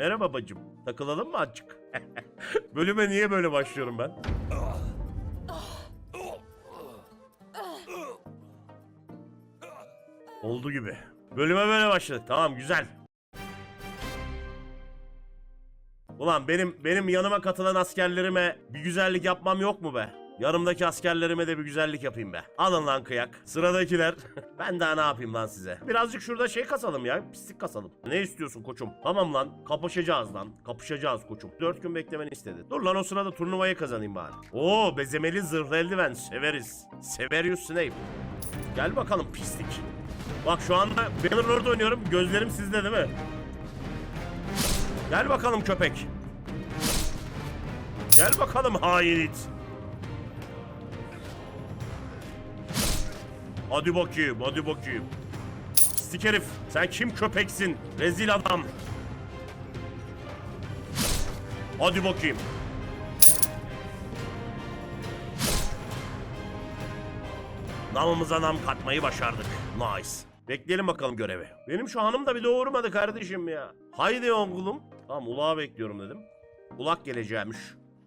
Merhaba bacım. Takılalım mı azıcık? Bölüme niye böyle başlıyorum ben? Oldu gibi. Bölüme böyle başladık. Tamam güzel. Ulan benim benim yanıma katılan askerlerime bir güzellik yapmam yok mu be? Yanımdaki askerlerime de bir güzellik yapayım be. Alın lan kıyak. Sıradakiler. ben daha ne yapayım lan size? Birazcık şurada şey kasalım ya. Pislik kasalım. Ne istiyorsun koçum? Tamam lan. Kapışacağız lan. Kapışacağız koçum. Dört gün beklemeni istedi. Dur lan o sırada turnuvayı kazanayım bari. Oo bezemeli zırhlı eldiven. Severiz. Severius Snape. Gel bakalım pislik. Bak şu anda Bannerlord oynuyorum. Gözlerim sizde değil mi? Gel bakalım köpek. Gel bakalım hain it. Hadi bakayım, hadi bakayım. Stik herif, sen kim köpeksin? Rezil adam. Hadi bakayım. Namımıza nam katmayı başardık. Nice. Bekleyelim bakalım görevi. Benim şu hanım da bir doğurmadı kardeşim ya. Haydi oğlum. Tamam ulağı bekliyorum dedim. Ulak geleceğimiş.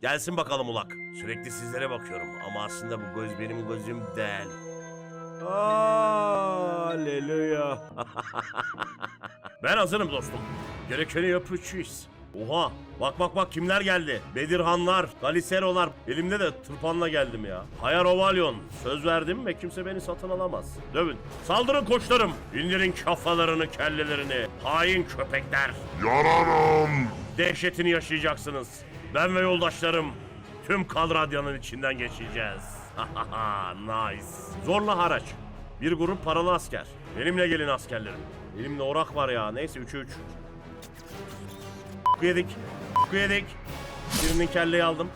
Gelsin bakalım ulak. Sürekli sizlere bakıyorum ama aslında bu göz benim gözüm değil. Aleluya. ben hazırım dostum. Gerekeni yapacağız. Oha bak bak bak kimler geldi. Bedirhanlar, Galiserolar. Elimde de tırpanla geldim ya. Hayar Ovalyon. Söz verdim ve kimse beni satın alamaz. Dövün. Saldırın koçlarım. İndirin kafalarını, kellelerini. Hain köpekler. Yaranam! Dehşetini yaşayacaksınız. Ben ve yoldaşlarım tüm Kalradya'nın içinden geçeceğiz. nice. Zorla haraç. Bir grup paralı asker. Benimle gelin askerlerim. Elimde orak var ya. Neyse 3'e 3. Yedik. Yedik. Birinin kelleyi aldım.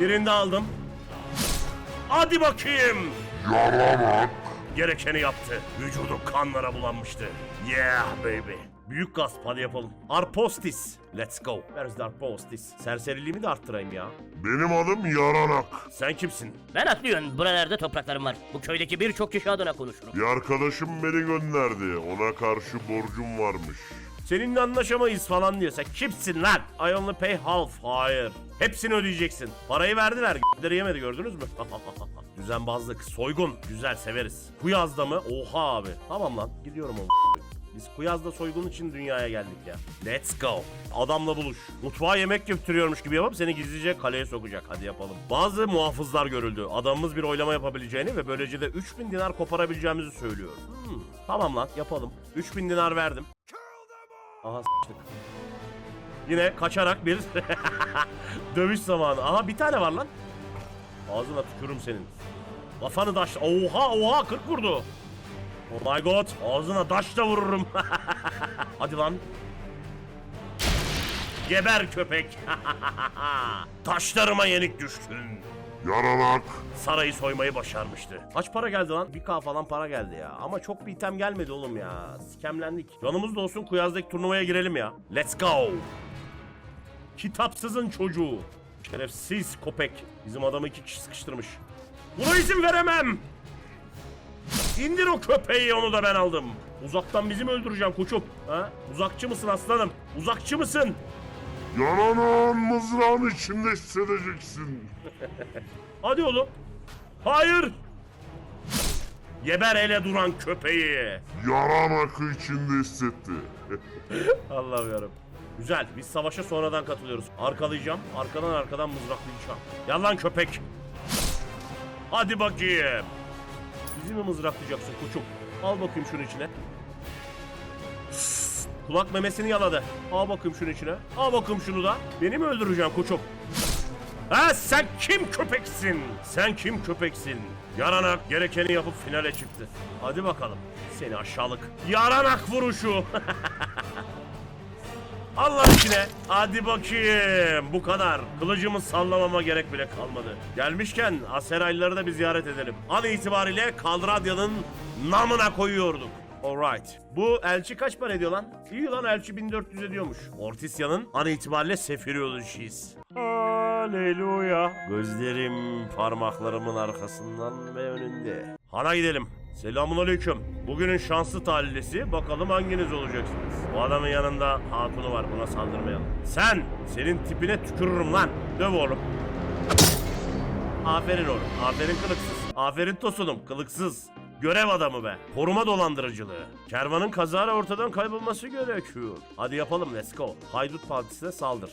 Birini de aldım. Hadi bakayım. Yaramak! Gerekeni yaptı. Vücudu kanlara bulanmıştı. Yeah baby. Büyük gasp hadi yapalım. Arpostis. Let's go. Where's the Arpostis? Serseriliğimi de arttırayım ya. Benim adım Yaranak. Sen kimsin? Ben atlıyorum. Buralarda topraklarım var. Bu köydeki birçok kişi adına konuşurum. Bir arkadaşım beni gönderdi. Ona karşı borcum varmış. Seninle anlaşamayız falan diyor. Sen kimsin lan? I only pay half. Hayır. Hepsini ödeyeceksin. Parayı verdiler. G***leri yemedi gördünüz mü? Düzenbazlık, soygun. Güzel severiz. Kuyazda mı? Oha abi. Tamam lan. Gidiyorum oğlum. Biz Kuyaz'da soygun için dünyaya geldik ya. Let's go. Adamla buluş. Mutfağa yemek götürüyormuş gibi yapıp seni gizlice kaleye sokacak. Hadi yapalım. Bazı muhafızlar görüldü. Adamımız bir oylama yapabileceğini ve böylece de 3000 dinar koparabileceğimizi söylüyor. Hmm, Tamam lan yapalım. 3000 dinar verdim. Aha s**tık. Yine kaçarak bir dövüş zamanı. Aha bir tane var lan. Ağzına tükürürüm senin. Kafanı daş... Oha oha 40 vurdu. Oh my god. Ağzına taş da vururum. Hadi lan. Geber köpek. Taşlarıma yenik düştün. Yaranak! Sarayı soymayı başarmıştı. Kaç para geldi lan? 1K falan para geldi ya. Ama çok bir item gelmedi oğlum ya. Skemlendik. Canımız da olsun Kuyaz'daki turnuvaya girelim ya. Let's go. Kitapsızın çocuğu. Şerefsiz köpek. Bizim adamı iki kişi sıkıştırmış. Buna izin veremem. İndir o köpeği onu da ben aldım. Uzaktan bizi mi öldüreceğim koçum? Ha? Uzakçı mısın aslanım? Uzakçı mısın? Yaranağın mızrağın içinde hissedeceksin. Hadi oğlum. Hayır. Geber ele duran köpeği. Yaranak'ı içinde hissetti. Allah'ım yarabbim. Güzel. Biz savaşa sonradan katılıyoruz. Arkalayacağım. Arkadan arkadan mızraklayacağım. Gel lan köpek. Hadi bakayım. Bizi mi mızraklayacaksın koçum? Al bakayım şunun içine. Kulak memesini yaladı. Al bakayım şunun içine. Al bakayım şunu da. Beni mi öldüreceksin koçum? Ha sen kim köpeksin? Sen kim köpeksin? Yaranak gerekeni yapıp finale çıktı. Hadi bakalım. Seni aşağılık. Yaranak vuruşu. Allah içine. Hadi bakayım. Bu kadar. Kılıcımı sallamama gerek bile kalmadı. Gelmişken Aseraylıları da bir ziyaret edelim. An itibariyle Kalradya'nın namına koyuyorduk. Alright. Bu elçi kaç para ediyor lan? İyi lan elçi 1400 ediyormuş. Ortisya'nın an itibariyle sefiri olacağız. Aleluya. Gözlerim parmaklarımın arkasından ve önünde. Hana gidelim. Selamun aleyküm. Bugünün şanslı talihlisi bakalım hanginiz olacaksınız. Bu adamın yanında hatunu var buna saldırmayalım. Sen! Senin tipine tükürürüm lan. Döv oğlum. Aferin oğlum. Aferin kılıksız. Aferin tosunum. Kılıksız. Görev adamı be. Koruma dolandırıcılığı. Kervanın kazara ortadan kaybolması gerekiyor. Hadi yapalım let's go. Haydut partisine saldır.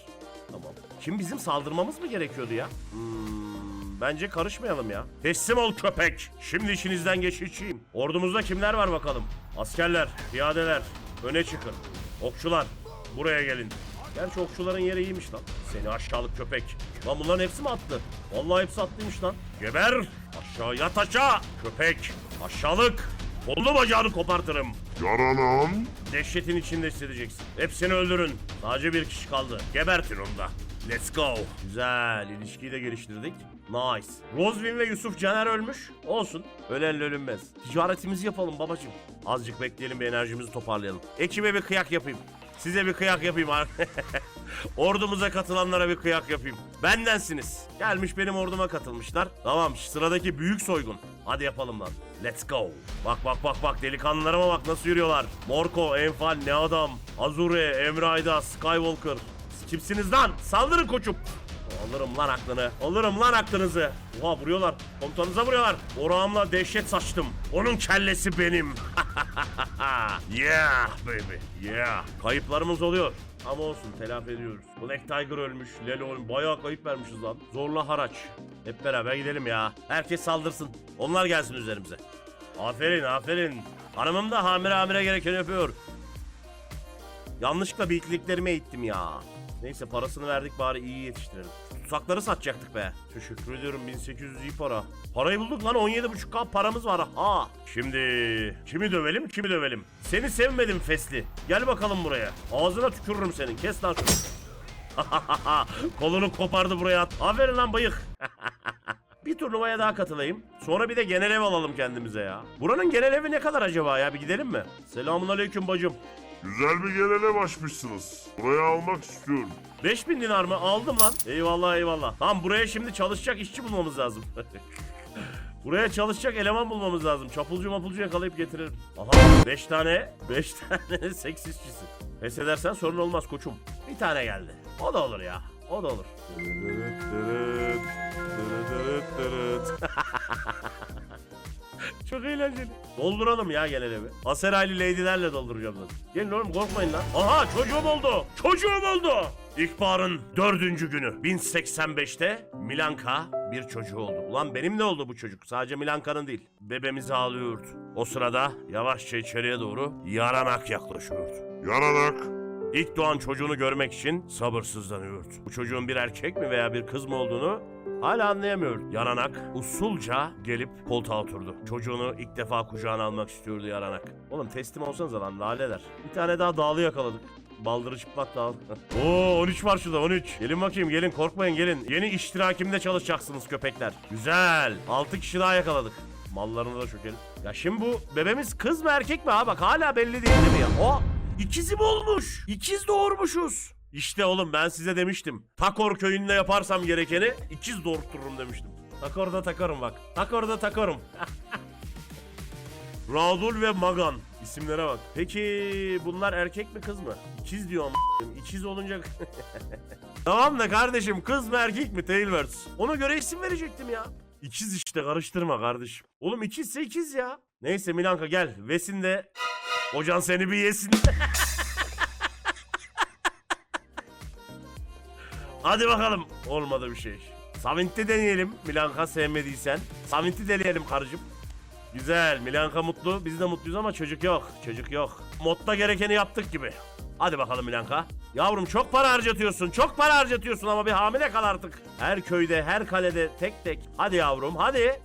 Tamam. Şimdi bizim saldırmamız mı gerekiyordu ya? Hmm, bence karışmayalım ya. Teslim ol köpek. Şimdi işinizden geçeceğim. Ordumuzda kimler var bakalım? Askerler, piyadeler, öne çıkın. Okçular, buraya gelin. Gerçi okçuların yeri iyiymiş lan. Seni aşağılık köpek. Lan bunların hepsi mi attı? Vallahi hepsi attıymış lan. Geber! Aşağı yat aşağı! Köpek! Aşağılık! Kolunu bacağını kopartırım. Yaralan. Dehşetin içinde hissedeceksin. Hepsini öldürün. Sadece bir kişi kaldı. Gebertin onu da. Let's go. Güzel. ilişkiyi de geliştirdik. Nice. Roswin ve Yusuf Caner ölmüş. Olsun. Ölenle ölünmez. Ticaretimizi yapalım babacığım. Azıcık bekleyelim bir enerjimizi toparlayalım. Ekibe bir kıyak yapayım. Size bir kıyak yapayım abi. Ordumuza katılanlara bir kıyak yapayım. Bendensiniz. Gelmiş benim orduma katılmışlar. Tamam sıradaki büyük soygun. Hadi yapalım lan. Let's go. Bak bak bak bak delikanlılarıma bak nasıl yürüyorlar. Morko, Enfal, Ne Adam, Azure, Emre Ayda, Skywalker. Kimsiniz lan? Saldırın koçum. Alırım lan aklını. Alırım lan aklınızı. Oha vuruyorlar. Komutanınıza vuruyorlar. Orağımla dehşet saçtım. Onun kellesi benim. yeah baby. Yeah. Kayıplarımız oluyor. Ama olsun telafi ediyoruz. Black Tiger ölmüş. Lelo. Bayağı kayıp vermişiz lan. Zorla haraç. Hep beraber gidelim ya. Herkes saldırsın. Onlar gelsin üzerimize. Aferin aferin. Hanımım da hamile hamile gereken yapıyor. Yanlışlıkla bilgiliklerimi eğittim ya. Neyse parasını verdik bari iyi yetiştirelim. Tutsakları satacaktık be. Teşekkür ediyorum 1800 iyi para. Parayı bulduk lan 17.5k paramız var ha. Şimdi kimi dövelim kimi dövelim. Seni sevmedim Fesli. Gel bakalım buraya. Ağzına tükürürüm senin kes lan şunu. Kolunu kopardı buraya at. Aferin lan bıyık. bir turnuvaya daha katılayım. Sonra bir de genel ev alalım kendimize ya. Buranın genel evi ne kadar acaba ya bir gidelim mi? Selamun aleyküm bacım. Güzel bir gelene başmışsınız. Buraya almak istiyorum. 5000 dinar mı? Aldım lan. Eyvallah eyvallah. Tamam buraya şimdi çalışacak işçi bulmamız lazım. buraya çalışacak eleman bulmamız lazım. Çapulcu mapulcu yakalayıp getiririm. Aha 5 tane 5 tane seks işçisi. Pes edersen sorun olmaz koçum. Bir tane geldi. O da olur ya. O da olur. Çok eğlenceli. Dolduralım ya genel evi. Aseraylı lady'lerle dolduracağım zaten. Gelin oğlum korkmayın lan. Aha çocuğum oldu. Çocuğum oldu. İlkbaharın dördüncü günü 1085'te Milanka bir çocuğu oldu. Ulan benim ne oldu bu çocuk? Sadece Milanka'nın değil. Bebemiz ağlıyordu. O sırada yavaşça içeriye doğru yaranak yaklaşıyordu. Yaranak. İlk doğan çocuğunu görmek için sabırsızlanıyordu. Bu çocuğun bir erkek mi veya bir kız mı olduğunu hala anlayamıyor. Yaranak usulca gelip koltuğa oturdu. Çocuğunu ilk defa kucağına almak istiyordu Yaranak. Oğlum teslim olsanız lan laleler. Bir tane daha dağlı yakaladık. Baldırı çıplak dağlı. Oo 13 var şurada 13. Gelin bakayım gelin korkmayın gelin. Yeni iştirakimde çalışacaksınız köpekler. Güzel. 6 kişi daha yakaladık. Mallarını da çökelim. Ya şimdi bu bebemiz kız mı erkek mi ha bak hala belli değil değil mi ya? O ikizim olmuş. İkiz doğurmuşuz. İşte oğlum ben size demiştim. Takor köyünde yaparsam gerekeni ikiz doğurtururum demiştim. Takorda takarım bak. Takorda takarım. Radul ve Magan. isimlere bak. Peki bunlar erkek mi kız mı? İkiz diyor ama. İkiz olunca... tamam da kardeşim kız mı erkek mi Tailverse? Ona göre isim verecektim ya. İkiz işte karıştırma kardeşim. Oğlum ikizse ikiz ya. Neyse Milanka gel. Vesin de Hocan seni bir yesin. Hadi bakalım. Olmadı bir şey. Savinti deneyelim. Milanka sevmediysen. Savinti deneyelim karıcığım. Güzel. Milanka mutlu. Biz de mutluyuz ama çocuk yok. Çocuk yok. Modda gerekeni yaptık gibi. Hadi bakalım Milanka. Yavrum çok para harcatıyorsun. Çok para harcatıyorsun ama bir hamile kal artık. Her köyde, her kalede tek tek. Hadi yavrum hadi.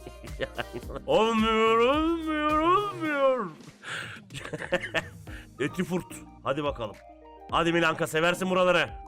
olmuyor, olmuyor, olmuyor. Eti furt. Hadi bakalım. Hadi Milanka seversin buraları.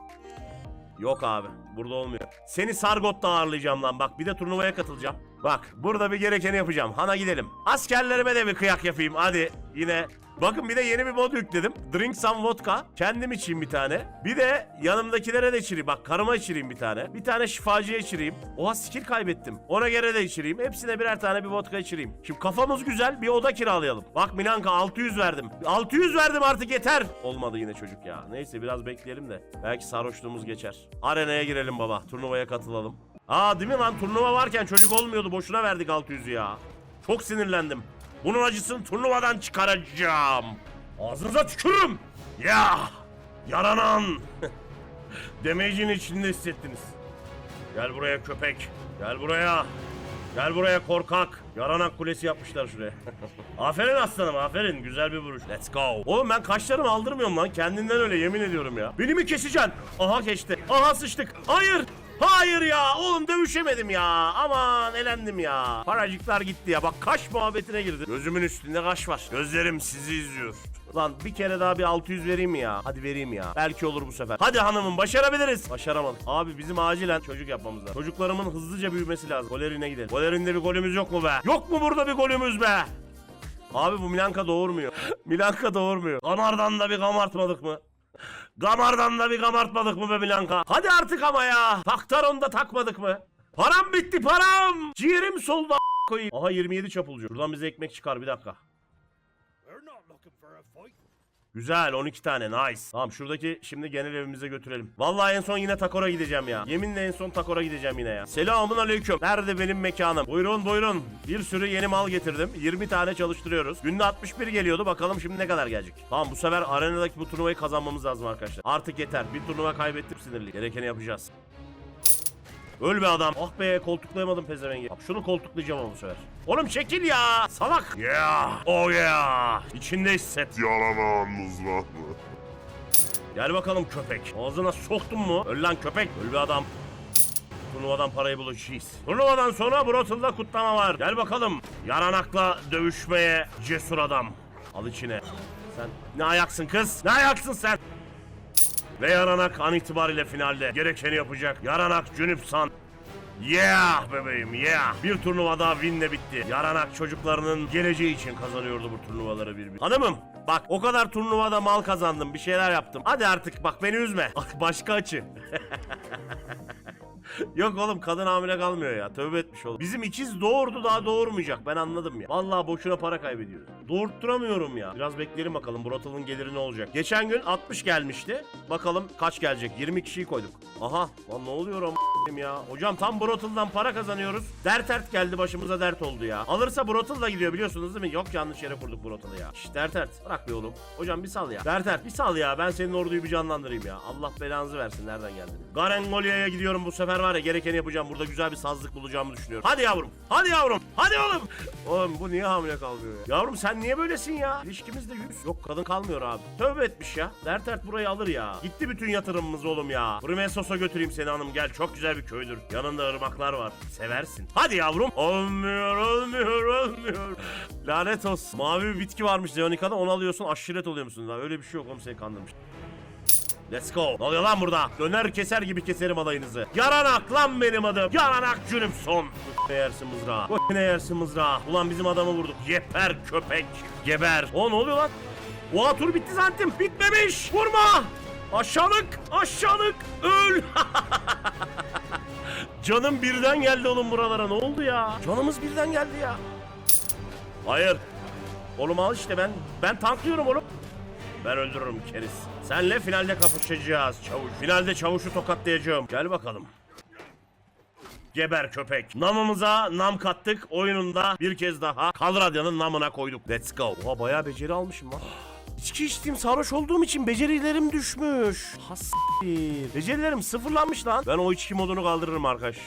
Yok abi burada olmuyor. Seni Sargot'ta ağırlayacağım lan bak bir de turnuvaya katılacağım. Bak burada bir gerekeni yapacağım. Hana gidelim. Askerlerime de bir kıyak yapayım hadi. Yine Bakın bir de yeni bir mod yükledim. Drink some vodka. Kendim içeyim bir tane. Bir de yanımdakilere de içireyim. Bak karıma içireyim bir tane. Bir tane şifacıya içireyim. Oha skill kaybettim. Ona göre de içireyim. Hepsine birer tane bir vodka içireyim. Şimdi kafamız güzel bir oda kiralayalım. Bak Milanka 600 verdim. 600 verdim artık yeter. Olmadı yine çocuk ya. Neyse biraz bekleyelim de. Belki sarhoşluğumuz geçer. Arenaya girelim baba. Turnuvaya katılalım. Aa değil mi lan turnuva varken çocuk olmuyordu. Boşuna verdik 600'ü ya. Çok sinirlendim. Bunun acısını turnuvadan çıkaracağım. Ağzınıza tükürürüm. Ya! Yaranan! Damage'in içinde hissettiniz. Gel buraya köpek. Gel buraya. Gel buraya korkak. Yaranak kulesi yapmışlar şuraya. aferin aslanım aferin. Güzel bir vuruş. Let's go. Oğlum ben kaşlarımı aldırmıyorum lan. Kendinden öyle yemin ediyorum ya. Beni mi keseceksin? Aha geçti. Aha sıçtık. Hayır. Hayır ya. Oğlum dövüşemedim ya. Aman elendim ya. Paracıklar gitti ya. Bak kaş muhabbetine girdi. Gözümün üstünde kaş var. Gözlerim sizi izliyor. Lan bir kere daha bir 600 vereyim ya? Hadi vereyim ya. Belki olur bu sefer. Hadi hanımım başarabiliriz. Başaramadık. Abi bizim acilen çocuk yapmamız lazım. Çocuklarımın hızlıca büyümesi lazım. Golerine gidelim. Golerinde bir golümüz yok mu be? Yok mu burada bir golümüz be? Abi bu Milanka doğurmuyor. Milanka doğurmuyor. Gamardan da bir gamartmadık mı? Gamardan da bir gamartmadık mı be Milanka? Hadi artık ama ya. Taktaron da takmadık mı? Param bitti param. Ciğerim soldu koyayım. Aha 27 çapulcu. Buradan bize ekmek çıkar bir dakika. Güzel 12 tane nice. Tamam şuradaki şimdi genel evimize götürelim. Vallahi en son yine Takor'a gideceğim ya. Yeminle en son Takor'a gideceğim yine ya. Selamun aleyküm. Nerede benim mekanım? Buyurun buyurun. Bir sürü yeni mal getirdim. 20 tane çalıştırıyoruz. Günde 61 geliyordu. Bakalım şimdi ne kadar gelecek. Tamam bu sefer arenadaki bu turnuvayı kazanmamız lazım arkadaşlar. Artık yeter. Bir turnuva kaybettim sinirli. Gerekeni yapacağız. Öl be adam. Ah be koltuklayamadım pezevengi. Bak şunu koltuklayacağım ama bu sefer. Oğlum çekil ya. Salak. Yeah. Oh yeah. İçinde hisset. Yaranan mızrağı. Gel bakalım köpek. Ağzına soktun mu? Öl lan köpek. Öl be adam. Turnuvadan parayı bulacağız. Turnuvadan sonra Brottle'da kutlama var. Gel bakalım. Yaranakla dövüşmeye cesur adam. Al içine. Sen ne ayaksın kız? Ne ayaksın sen? Ve Yaranak an itibariyle finalde gerekeni yapacak. Yaranak Cünüpsan. Yeah bebeğim yeah. Bir turnuva daha winle bitti. Yaranak çocuklarının geleceği için kazanıyordu bu turnuvaları bir bir. Hanımım bak o kadar turnuvada mal kazandım bir şeyler yaptım. Hadi artık bak beni üzme. Bak başka açı. Yok oğlum kadın hamile kalmıyor ya. Tövbe etmiş oğlum. Bizim ikiz doğurdu daha doğurmayacak. Ben anladım ya. Vallahi boşuna para kaybediyoruz. Doğurtturamıyorum ya. Biraz bekleyelim bakalım. Brotal'ın geliri ne olacak. Geçen gün 60 gelmişti. Bakalım kaç gelecek. 20 kişiyi koyduk. Aha. Lan ne oluyor am ya. Hocam tam Brotal'dan para kazanıyoruz. Dert dert geldi başımıza dert oldu ya. Alırsa Brotal da gidiyor biliyorsunuz değil mi? Yok yanlış yere kurduk Brotal'ı ya. Şşş dert dert. Bırak be oğlum. Hocam bir sal ya. Dert dert bir sal ya. Ben senin orduyu bir canlandırayım ya. Allah belanızı versin nereden geldin. Garen Golia'ya gidiyorum bu sefer var ya gerekeni yapacağım. Burada güzel bir sazlık bulacağımı düşünüyorum. Hadi yavrum. Hadi yavrum. Hadi oğlum. Oğlum bu niye hamile kalmıyor ya? Yavrum sen niye böylesin ya? İlişkimizde yüz. Yok kadın kalmıyor abi. Tövbe etmiş ya. Dert dert burayı alır ya. Gitti bütün yatırımımız oğlum ya. Primesos'a götüreyim seni hanım gel. Çok güzel bir köydür. Yanında ırmaklar var. Seversin. Hadi yavrum. Olmuyor olmuyor olmuyor. Lanet olsun. Mavi bir bitki varmış Leonika'da onu alıyorsun aşiret oluyor musun? Öyle bir şey yok oğlum seni kandırmış. Let's go. Ne oluyor lan burada? Döner keser gibi keserim alayınızı. Yaranak lan benim adım. Yaranak Cünüpson. Ne yersin mızrağı? Ne yersin mızrağı? Ulan bizim adamı vurduk. Yeper köpek. Geber. O ne oluyor lan? Oha tur bitti zantim. Bitmemiş. Vurma. Aşağılık. Aşağılık. Öl. Canım birden geldi oğlum buralara. Ne oldu ya? Canımız birden geldi ya. Hayır. Oğlum al işte ben ben tanklıyorum oğlum. Ben öldürürüm keriz. Senle finalde kapışacağız çavuş. Finalde çavuşu tokatlayacağım. Gel bakalım. Geber köpek. Namımıza nam kattık. Oyununda bir kez daha Kalradya'nın namına koyduk. Let's go. Oha bayağı beceri almışım lan. İçki içtiğim sarhoş olduğum için becerilerim düşmüş. Hastir. Becerilerim sıfırlanmış lan. Ben o içki modunu kaldırırım arkadaş.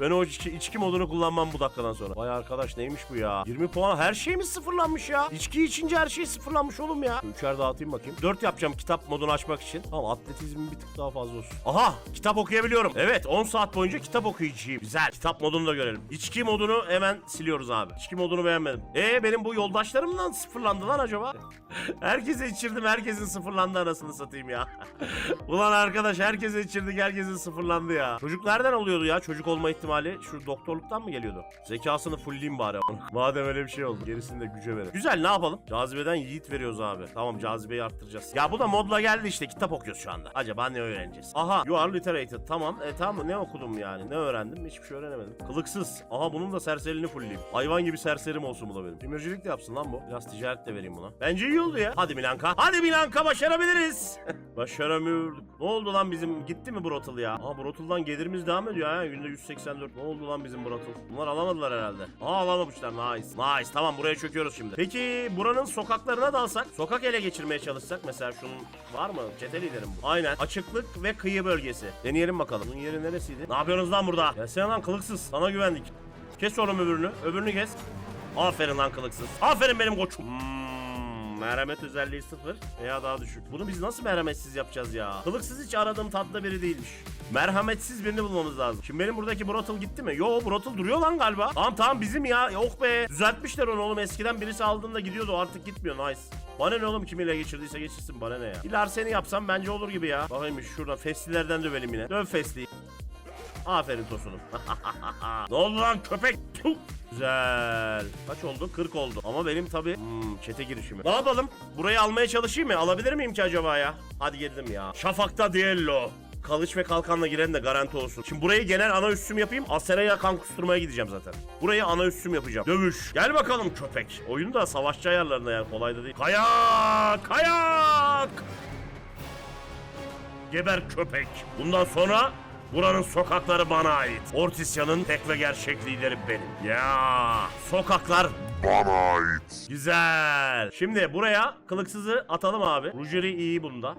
Ben o içki, içki modunu kullanmam bu dakikadan sonra. Vay arkadaş neymiş bu ya? 20 puan her şeyimiz sıfırlanmış ya. İçki içince her şey sıfırlanmış oğlum ya. Üçer dağıtayım bakayım. 4 yapacağım kitap modunu açmak için. Tamam atletizmin bir tık daha fazla olsun. Aha kitap okuyabiliyorum. Evet 10 saat boyunca kitap okuyacağım. Güzel. Kitap modunu da görelim. İçki modunu hemen siliyoruz abi. İçki modunu beğenmedim. E benim bu yoldaşlarımdan sıfırlandı lan acaba? Herkese içirdim herkesin sıfırlandı anasını satayım ya. Ulan arkadaş herkese içirdik herkesin sıfırlandı ya. Çocuk nereden oluyordu ya? Çocuk olma olma ihtimali şu doktorluktan mı geliyordu? Zekasını fullleyeyim bari. Madem öyle bir şey oldu. Gerisini de güce verin. Güzel ne yapalım? Cazibeden yiğit veriyoruz abi. Tamam cazibeyi arttıracağız. Ya bu da modla geldi işte. Kitap okuyoruz şu anda. Acaba ne öğreneceğiz? Aha you are literated. Tamam. E tamam ne okudum yani? Ne öğrendim? Hiçbir şey öğrenemedim. Kılıksız. Aha bunun da serseriliğini fullleyeyim. Hayvan gibi serserim olsun bu da benim. Demircilik de yapsın lan bu. Biraz ticaret de vereyim buna. Bence iyi oldu ya. Hadi Milanka. Hadi Milanka başarabiliriz. Başaramıyorduk. Ne oldu lan bizim? Gitti mi Brottle ya? Aa Brottle'dan gelirimiz devam ediyor ha. Günde 184. Ne oldu lan bizim Brottle? Bunlar alamadılar herhalde. Aa alamamışlar. Nice. Nice. Tamam buraya çöküyoruz şimdi. Peki buranın sokaklarına dalsak? Sokak ele geçirmeye çalışsak? Mesela şunun var mı? Çete liderim bu. Aynen. Açıklık ve kıyı bölgesi. Deneyelim bakalım. Bunun yeri neresiydi? Ne yapıyorsunuz lan burada? Sen lan kılıksız. Sana güvendik. Kes oğlum öbürünü. Öbürünü kes. Aferin lan kılıksız. Aferin benim koçum. Hmm, merhamet özelliği sıfır veya daha düşük. Bunu biz nasıl merhametsiz yapacağız ya? Kılıksız hiç aradığım tatlı biri değilmiş. Merhametsiz birini bulmamız lazım. Şimdi benim buradaki Brottle gitti mi? Yo Brottle duruyor lan galiba. Tamam tamam bizim ya. Yok be. Düzeltmişler onu oğlum. Eskiden birisi aldığında gidiyordu artık gitmiyor. Nice. Bana ne oğlum kimiyle geçirdiyse geçirsin bana ne ya. İlar seni yapsam bence olur gibi ya. Bakayım şuradan Festilerden dövelim yine. Döv Festi. Aferin Tosun'um. ne oldu lan köpek? Güzel. Kaç oldu? 40 oldu. Ama benim tabi hmm, çete girişimi. Ne yapalım? Burayı almaya çalışayım mı? Alabilir miyim ki acaba ya? Hadi girdim ya. Şafakta Diello. Kalıç ve kalkanla giren de garanti olsun. Şimdi burayı genel ana üstüm yapayım. Asera'ya kan kusturmaya gideceğim zaten. Burayı ana üstüm yapacağım. Dövüş. Gel bakalım köpek. Oyun da savaşçı ayarlarında yani kolay da değil. Kayak! Kayak! Geber köpek. Bundan sonra buranın sokakları bana ait. Ortisya'nın tek ve gerçek lideri benim. Ya sokaklar Bana ait. güzel. Şimdi buraya kılıksızı atalım abi. Rujeri iyi bunda.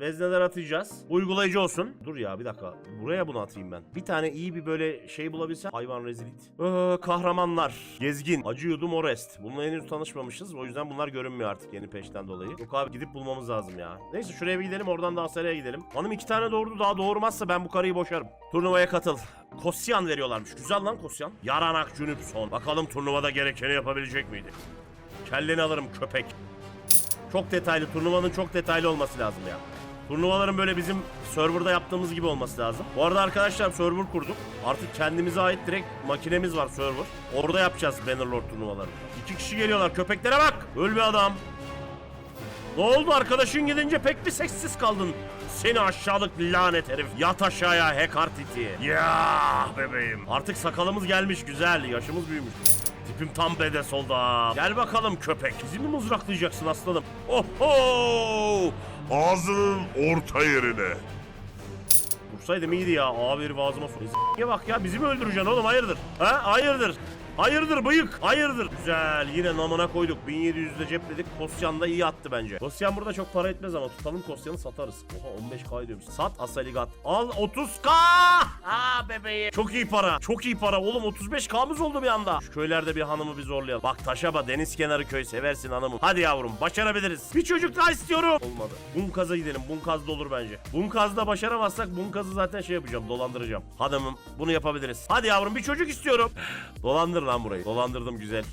Vezneler atacağız. Uygulayıcı olsun. Dur ya bir dakika. Buraya bunu atayım ben. Bir tane iyi bir böyle şey bulabilsem. Hayvan rezilit. Ee, kahramanlar. Gezgin. Acı yudum Orest. Bununla henüz tanışmamışız. O yüzden bunlar görünmüyor artık yeni peşten dolayı. Yok abi gidip bulmamız lazım ya. Neyse şuraya bir gidelim oradan da Asera'ya gidelim. Hanım iki tane doğurdu daha doğurmazsa ben bu karıyı boşarım. Turnuvaya katıl. Kosyan veriyorlarmış. Güzel lan Kosyan. Yaranak Cünüp son. Bakalım turnuvada gerekeni yapabilecek miydi? Kelleni alırım köpek. Çok detaylı. Turnuvanın çok detaylı olması lazım ya. Turnuvaların böyle bizim serverda yaptığımız gibi olması lazım. Bu arada arkadaşlar server kurduk. Artık kendimize ait direkt makinemiz var server. Orada yapacağız Bannerlord turnuvalarını. İki kişi geliyorlar. Köpeklere bak. Öl bir adam. Ne oldu arkadaşın gidince pek bir seksiz kaldın. Seni aşağılık lanet herif. Yat aşağıya Hekartiti. Ya bebeğim. Artık sakalımız gelmiş güzel. Yaşımız büyümüş. Tipim tam bedes oldu ha. Gel bakalım köpek. Bizi mi mızraklayacaksın aslanım? Oho! Ağzının orta yerine. Vursaydım iyiydi ya. Abi herif ağzıma. Ya bak ya bizi mi öldüreceksin oğlum hayırdır? Ha hayırdır? Hayırdır bıyık? Hayırdır? Güzel yine namına koyduk. 1700'de cepledik. Kosyan da iyi attı bence. Kosyan burada çok para etmez ama tutalım Kosyan'ı satarız. Oha 15k diyormuş. Sat Asaligat. Al 30k. Ha bebeğim. Çok iyi para. Çok iyi para. Oğlum 35k'mız oldu bir anda. Şu köylerde bir hanımı bir zorlayalım. Bak Taşaba deniz kenarı köy seversin hanımım. Hadi yavrum başarabiliriz. Bir çocuk daha istiyorum. Olmadı. Bunkaz'a gidelim. Bunkaz da olur bence. Bunkaz'da başaramazsak Bunkaz'ı zaten şey yapacağım. Dolandıracağım. Hanımım bunu yapabiliriz. Hadi yavrum bir çocuk istiyorum. Dolandır lan burayı. Dolandırdım güzel.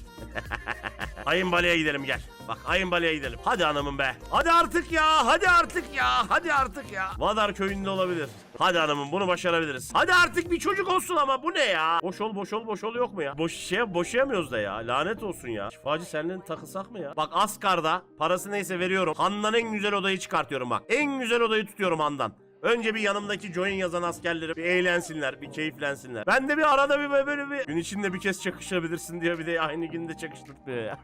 Ayın baleye gidelim gel. Bak ayın baleye gidelim. Hadi hanımım be. Hadi artık ya. Hadi artık ya. Hadi artık ya. Vadar köyünde olabilir. Hadi hanımım bunu başarabiliriz. Hadi artık bir çocuk olsun ama bu ne ya? Boş ol boş ol boş ol yok mu ya? Boş şey boşayamıyoruz da ya. Lanet olsun ya. Şifacı seninle takılsak mı ya? Bak Askar'da parası neyse veriyorum. Handan en güzel odayı çıkartıyorum bak. En güzel odayı tutuyorum Handan. Önce bir yanımdaki join yazan askerleri bir eğlensinler, bir keyiflensinler. Ben de bir arada bir böyle bir gün içinde bir kez çakışabilirsin diye bir de aynı günde çakıştırtmıyor ya.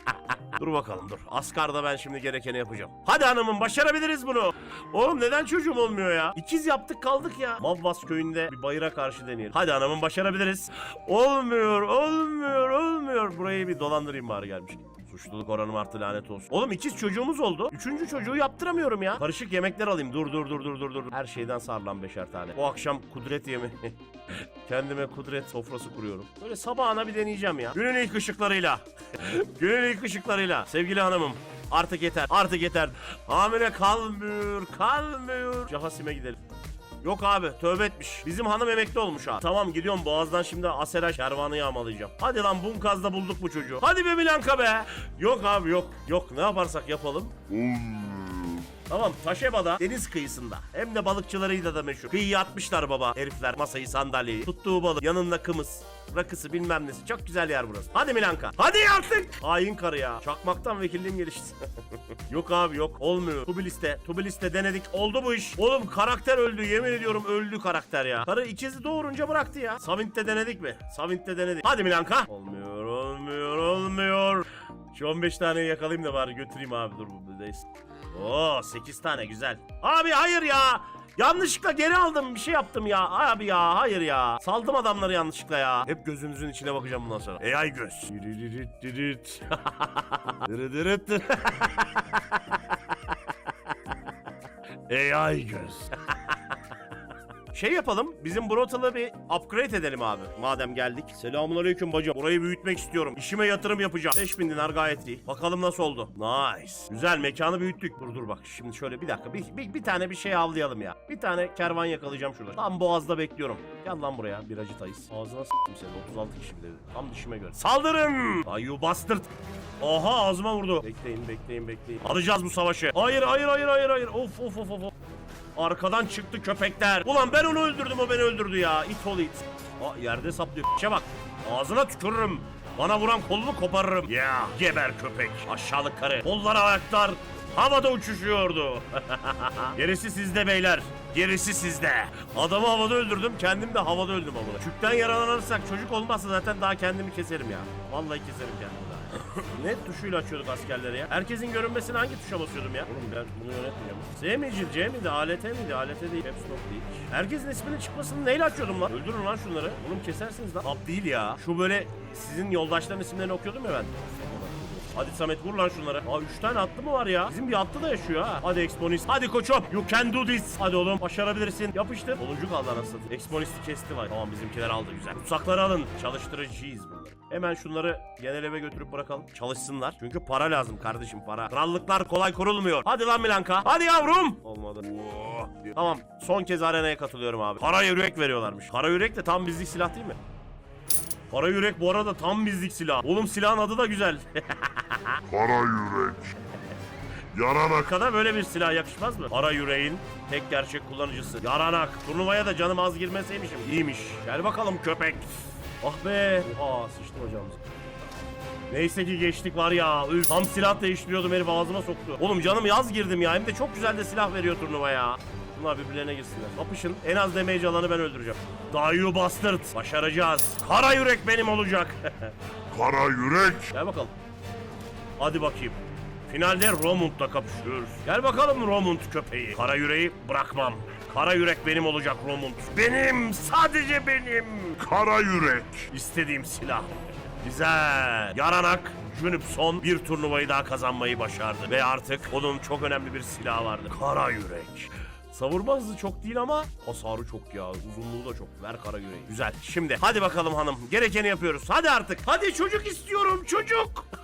dur bakalım dur. Askarda ben şimdi gerekeni yapacağım. Hadi hanımım başarabiliriz bunu. Oğlum neden çocuğum olmuyor ya? İkiz yaptık kaldık ya. Mavvas köyünde bir bayıra karşı deneyelim. Hadi hanımım başarabiliriz. Olmuyor, olmuyor, olmuyor. Burayı bir dolandırayım bari gelmiş. Suçluluk oranım arttı lanet olsun. Oğlum ikiz çocuğumuz oldu. Üçüncü çocuğu yaptıramıyorum ya. Karışık yemekler alayım. Dur dur dur dur dur dur. Her şeyden sarlan beşer tane. Bu akşam kudret yemi. Kendime kudret sofrası kuruyorum. Böyle sabahına bir deneyeceğim ya. Günün ilk ışıklarıyla. Günün ilk ışıklarıyla. Sevgili hanımım. Artık yeter. Artık yeter. Hamile kalmıyor. Kalmıyor. Cahasim'e gidelim. Yok abi tövbe etmiş. Bizim hanım emekli olmuş ha. Tamam gidiyorum boğazdan şimdi Asera kervanı yağmalayacağım. Hadi lan Bunkaz'da bulduk bu çocuğu. Hadi be Milanka be. Yok abi yok. Yok ne yaparsak yapalım. Tamam Taşeba'da deniz kıyısında. Hem de balıkçılarıyla da meşhur. Kıyıya atmışlar baba herifler masayı sandalyeyi. Tuttuğu balık yanında kımız. Rakısı bilmem nesi. Çok güzel yer burası. Hadi Milanka. Hadi artık. Hain karı ya. Çakmaktan vekilliğim gelişti. yok abi yok. Olmuyor. Tubilis'te. Tubilis'te denedik. Oldu bu iş. Oğlum karakter öldü. Yemin ediyorum öldü karakter ya. Karı ikizi doğurunca bıraktı ya. Savint'te denedik mi? Savint'te denedik. Hadi Milanka. Olmuyor olmuyor olmuyor. Şu 15 taneyi yakalayayım da bari götüreyim abi dur bu buradayız. Oo 8 tane güzel. Abi hayır ya. Yanlışlıkla geri aldım bir şey yaptım ya. Abi ya hayır ya. Saldım adamları yanlışlıkla ya. Hep gözünüzün içine bakacağım bundan sonra. AI göz. Diririt. Diririt. AI göz. Şey yapalım, bizim Brotal'ı bir upgrade edelim abi. Madem geldik. Selamünaleyküm bacım. Burayı büyütmek istiyorum. İşime yatırım yapacağım. 5000 dinar gayet iyi. Bakalım nasıl oldu. Nice. Güzel, mekanı büyüttük. Dur dur bak, şimdi şöyle bir dakika. Bir, bir, bir tane bir şey avlayalım ya. Bir tane kervan yakalayacağım şurada. Tam boğazda bekliyorum. Gel lan buraya, biracı tayız. Ağzına s**tim seni, 36 kişi dedi. Tam dişime göre. Saldırın! Ay you bastard. Oha ağzıma vurdu. Bekleyin, bekleyin, bekleyin. Alacağız bu savaşı. Hayır, hayır, hayır, hayır, hayır. Of, of, of, of. Arkadan çıktı köpekler. Ulan ben onu öldürdüm o beni öldürdü ya. İt oğlu it. Aa, yerde saplıyor. Piçe bak. Ağzına tükürürüm. Bana vuran kolunu koparırım. Ya geber köpek. Aşağılık karı. Kolları ayaklar. Havada uçuşuyordu. Gerisi sizde beyler. Gerisi sizde. Adamı havada öldürdüm. Kendim de havada öldüm amına. Çükten yaralanırsak çocuk olmazsa zaten daha kendimi keserim ya. Vallahi keserim kendimi daha. ne tuşuyla açıyorduk askerleri ya? Herkesin görünmesine hangi tuşa basıyordum ya? Oğlum ben bunu yönetmiyorum. Z miydi, C miydi, ALT miydi? ALT değil, Caps Lock değil. Herkesin isminin çıkmasını neyle açıyordum lan? Öldürün lan şunları. Oğlum kesersiniz lan. Tab değil ya. Şu böyle sizin yoldaşların isimlerini okuyordum ya ben. Hadi Samet vur lan şunları. Aa 3 tane atlı mı var ya? Bizim bir atlı da yaşıyor ha. Hadi Exponist. Hadi koçum. You can do this. Hadi oğlum başarabilirsin. Yapıştır. 10. kaldı anasını. Exponist'i kesti var. Tamam bizimkiler aldı güzel. Tutsakları alın. Çalıştıracağız bunları. Hemen şunları genel eve götürüp bırakalım. Çalışsınlar. Çünkü para lazım kardeşim para. Krallıklar kolay kurulmuyor. Hadi lan Milanka. Hadi yavrum. Olmadı. Oo. Tamam. Son kez arenaya katılıyorum abi. Kara yürek veriyorlarmış. Kara yürek de tam bizlik silah değil mi? Kara yürek bu arada tam bizlik silah. Oğlum silahın adı da güzel. Kara yürek. Yaranak. Kada böyle bir silah yakışmaz mı? Kara yüreğin tek gerçek kullanıcısı. Yaranak. Turnuvaya da canım az girmeseymişim. İyiymiş. Gel bakalım köpek. Ah be. Oha sıçtım hocamız. Neyse ki geçtik var ya. Üf, tam silah değiştiriyordum herif ağzıma soktu. Oğlum canım yaz girdim ya. Hem de çok güzel de silah veriyor turnuvaya. Bunlar birbirlerine girsinler. Kapışın. En az damage alanı ben öldüreceğim. Dayu bastard. Başaracağız. Kara yürek benim olacak. Kara yürek. Gel bakalım. Hadi bakayım. Finalde Romund'la kapışıyoruz. Gel bakalım Romund köpeği. Kara yüreği bırakmam. Kara yürek benim olacak Romund. Benim, sadece benim. Kara yürek. İstediğim silah. Güzel. Yaranak Junipson bir turnuvayı daha kazanmayı başardı. Ve artık onun çok önemli bir silahı vardı. Kara yürek. Savurma hızı çok değil ama hasarı çok ya. Uzunluğu da çok. Ver kara yüreği. Güzel. Şimdi hadi bakalım hanım. Gerekeni yapıyoruz. Hadi artık. Hadi çocuk istiyorum çocuk.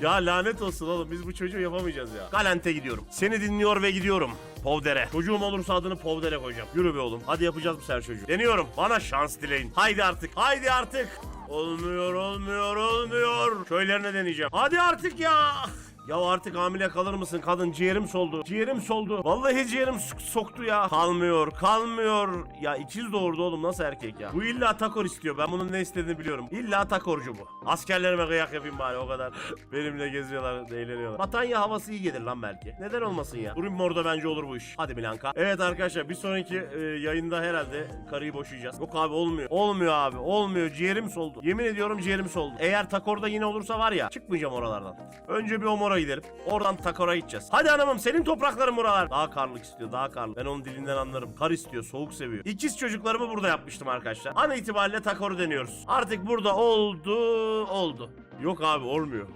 Ya lanet olsun oğlum biz bu çocuğu yapamayacağız ya. Galent'e gidiyorum. Seni dinliyor ve gidiyorum. Povdere. Çocuğum olursa adını Povdere koyacağım. Yürü be oğlum. Hadi yapacağız bu sefer çocuğu. Deniyorum. Bana şans dileyin. Haydi artık. Haydi artık. Olmuyor, olmuyor, olmuyor. Köylerine deneyeceğim. Hadi artık ya. Ya artık hamile kalır mısın kadın? Ciğerim soldu. Ciğerim soldu. Vallahi ciğerim sok- soktu ya. Kalmıyor, kalmıyor. Ya ikiz doğurdu oğlum nasıl erkek ya? Bu illa takor istiyor. Ben bunun ne istediğini biliyorum. İlla takorcu bu. Askerlerime kıyak yapayım bari o kadar. Benimle geziyorlar, eğleniyorlar. Batanya havası iyi gelir lan belki. Neden olmasın ya? Durun orada bence olur bu iş. Hadi Milanka. Evet arkadaşlar bir sonraki e, yayında herhalde karıyı boşayacağız. Yok abi olmuyor. Olmuyor abi. Olmuyor. Ciğerim soldu. Yemin ediyorum ciğerim soldu. Eğer takorda yine olursa var ya çıkmayacağım oralardan. Önce bir Omor'a gidelim. Oradan Takor'a gideceğiz. Hadi hanımım senin toprakların buralar. Daha karlık istiyor daha karlık. Ben onun dilinden anlarım. Kar istiyor soğuk seviyor. İkiz çocuklarımı burada yapmıştım arkadaşlar. An itibariyle Takor'u deniyoruz. Artık burada oldu oldu. Yok abi olmuyor.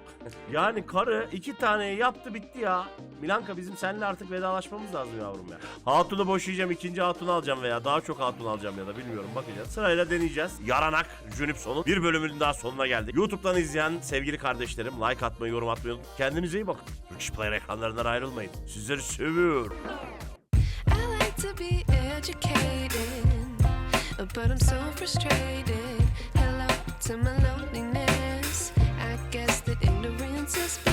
yani karı iki tane yaptı bitti ya. Milanka bizim seninle artık vedalaşmamız lazım yavrum ya. Hatun'u boşayacağım ikinci hatunu alacağım veya daha çok hatun alacağım ya da bilmiyorum bakacağız. Sırayla deneyeceğiz. Yaranak Junipson'un bir bölümünün daha sonuna geldik. YouTube'dan izleyen sevgili kardeşlerim like atmayı yorum atmayı unutmayın. Kendinize iyi bakın. Rich Player ekranlarından ayrılmayın. Sizleri seviyorum. But so. Hello to my Francis.